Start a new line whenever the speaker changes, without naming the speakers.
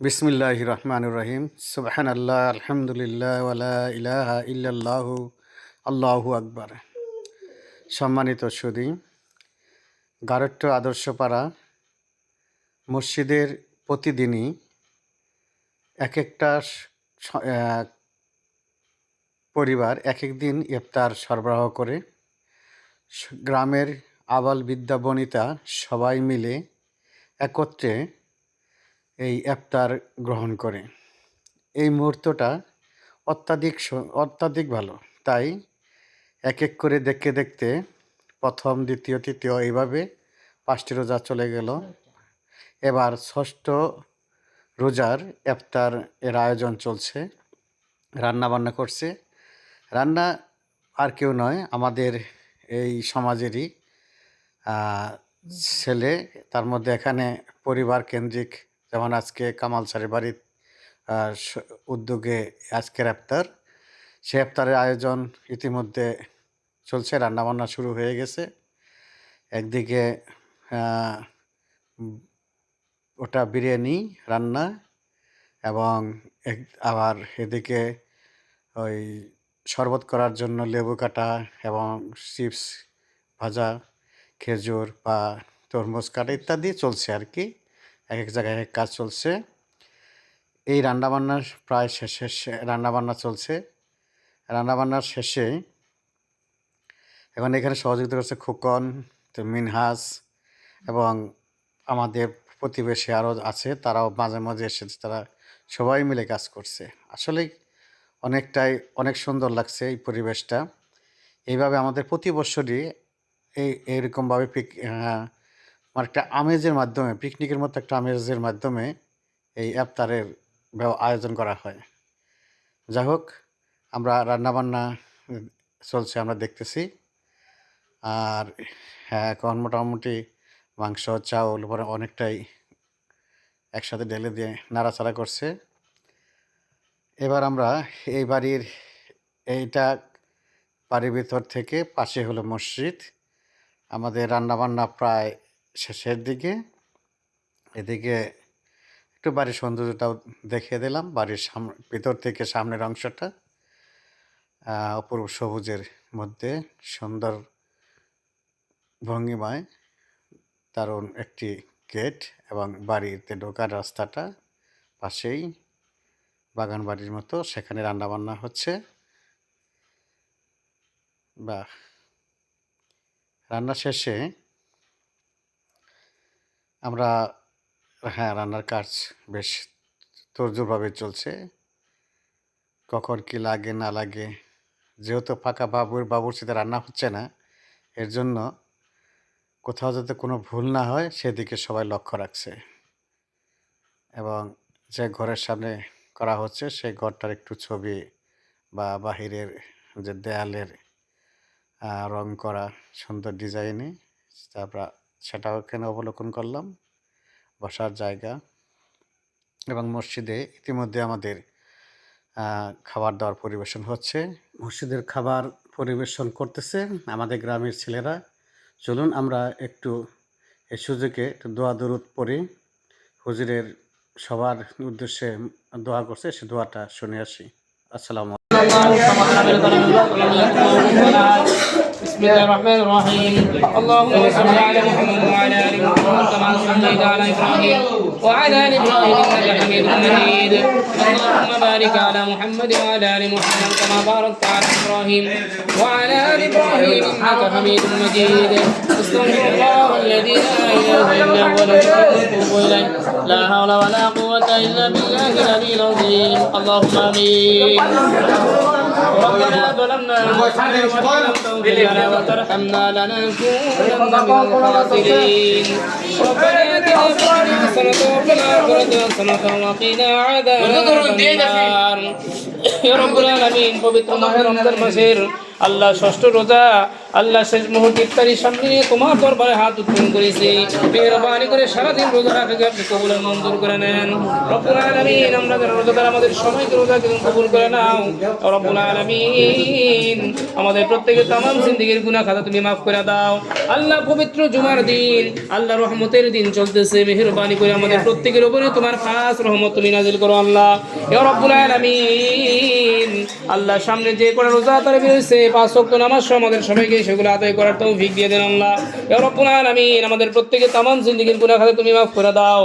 বিসমিল্লাহ রহমান রহিম। সুবহান আল্লাহ আলহামদুলিল্লাহ ওয়ালা ইলাহা ইল্লাল্লাহ, আল্লাহু আকবার। সম্মানিত সুদী গারট্ট আদর্শপাড়া মসজিদের প্রতিদিনই এক একটা পরিবার এক এক দিন ইফতার সরবরাহ করে। গ্রামের আবাল বিদ্যা বনিতা সবাই মিলে একত্রে এই ইফতার গ্রহণ করে। এই মুহূর্তটা অত্যাধিক অত্যাধিক ভালো। তাই এক এক করে দেখতে দেখতে প্রথম, দ্বিতীয়, তৃতীয় এইভাবে পাঁচটি রোজা চলে গেল। এবার ষষ্ঠ রোজার ইফতার এর আয়োজন চলছে রান্না বান্না করছে। রান্না আর কেউ নয়, আমাদের এই সমাজেরই ছেলে, তার মধ্যে এখানে পরিবার কেন্দ্রিক যেমন আজকে কামাল স্যারের বাড়ির উদ্যোগে আজকের ইফতার সে ইফতারের আয়োজন ইতিমধ্যে চলছে, রান্নাবান্না শুরু হয়ে গেছে। একদিকে ওটা বিরিয়ানি রান্না এবং আবার এদিকে ওই শরবত করার জন্য লেবু কাটা এবং চিপস ভাজা, খেজুর বা তরমুজ কাটা ইত্যাদি চলছে আর কি। এক এক জায়গায় এক কাজ চলছে। এই রান্নাবান্নার প্রায় শেষে শে- রান্নাবান্না চলছে। রান্নাবান্নার শেষে এখন এখানে সহযোগিতা করছে খোকন, তো মিনহাস এবং আমাদের প্রতিবেশী আরও আছে, তারাও মাঝে মাঝে এসেছে, তারা সবাই মিলে কাজ করছে। আসলে অনেকটাই, অনেক সুন্দর লাগছে এই পরিবেশটা। এইভাবে আমাদের প্রতি বছরই এই এইরকমভাবে পিক আহ, মানে একটা আমেজের মাধ্যমে পিকনিকের মতো একটা আমেজের মাধ্যমে এই ব্যব- আয়োজন করা হয়। যাই হোক আমরা রান্নাবান্না চলছে আমরা দেখতেছি। আর হ্যাঁ এখন মোটামুটি মাংস চাউল পরে অনেকটাই একসাথে ঢেলে দিয়ে নাড়াচাড়া করছে। এবার আমরা এই বাড়ির এইটা বাড়ির ভিতর থেকে পাশে হলো মসজিদ। আমাদের রান্নাবান্না প্রায় শেষের দিকে, এদিকে একটু বাড়ির সৌন্দর্যটাও দেখিয়ে দিলাম। বাড়ির সামনে ভিতর থেকে সামনের অংশটা অপূর্ব সবুজের মধ্যে সুন্দর ভঙ্গিমায় দারুণ একটি গেট এবং বাড়িতে ঢোকার রাস্তাটা পাশেই বাগান বাড়ির মতো, সেখানে রান্নাবান্না হচ্ছে। বা রান্না শেষে আমরা হ্যাঁ রান্নার কাজ বেশ তোরজোরভাবে চলছে। কখন কি লাগে, না লাগে, যেহেতু ফাঁকা বাবুর বাবুর্চিতে রান্না হচ্ছে না, এর জন্য কোথাও যাতে কোনো ভুল না হয়, সেদিকে সবাই লক্ষ্য রাখছে। এবং যে ঘরের সামনে করা হচ্ছে, সেই ঘরটার একটু ছবি বা বাহিরের যে দেয়ালের রং করা সুন্দর ডিজাইনে, তারপর সেটাও এখানে অবলোকন করলাম। বসার জায়গা এবং মসজিদে ইতিমধ্যে আমাদের খাবার দাবার পরিবেশন হচ্ছে। মসজিদের খাবার পরিবেশন করতেছে আমাদের গ্রামের ছেলেরা। চলুন আমরা একটু এই সুযোগে দোয়া দরুদ পড়ি। হুজুরের সবার উদ্দেশ্যে দোয়া করছে, সে দোয়াটা শুনে আসি। আসসালামু
بسم الله الرحمن الرحيم. اللهم صل على محمد وعلى آل محمد كما صليت على إبراهيم وعلى آل إبراهيم إنك حميد مجيد. اللهم بارك على محمد وعلى آل محمد كما باركت على إبراهيم وعلى آل إبراهيم إنك حميد مجيد. استغفر الله الذي لا إله إلا هو ونتوب إليه. لا حول ولا قوة إلا بالله العلي العظيم. اللهم آمين. ربنا ظلمنا انفسنا وان لم تغفر لنا وترحمنا لنكونن من الخاسرين ربنا اتنا في الدنيا حسنه وفي الاخره حسنه وقنا عذاب النار يا رب العالمين পবিত্র মাহে রমজান মাসের আল্লাহ ষষ্ঠ রোজা আল্লাহ শেষ মুহূর্ত ইফতারির সামনে তোমার দরবারে হাত উত্তোলন করেছি। মেহরবানি করে সারাদিন রোজা রাখে, আপনি কবুল মঞ্জুর করে নেন। রব্বুল আমরা যারা রোজাদার, আমাদের কবুল করে নাও। রব্বুল আমাদের প্রত্যেকের জিন্দিগির খাতা তুমি করে দাও। আল্লাহ পবিত্র জুমার দিন, আল্লাহ রহমতের দিন চলতেছে। মেহরবানি করে আমাদের প্রত্যেকের উপরে তোমার খাস রহমত তুমি নাজিল করো, আল্লাহ। ইয়া রব্বুল আল্লাহ সামনে যে করে রোজা পাঁচ ওয়াক্ত নামাজ আমাদের সবাইকে সেগুলো আদায় করার তৌফিক দিয়ে দেন আল্লাহ। রব্বুল আমাদের প্রত্যেকে তামাম জিন্দিগির গুনাহ খাতা তুমি মাফ করে দাও।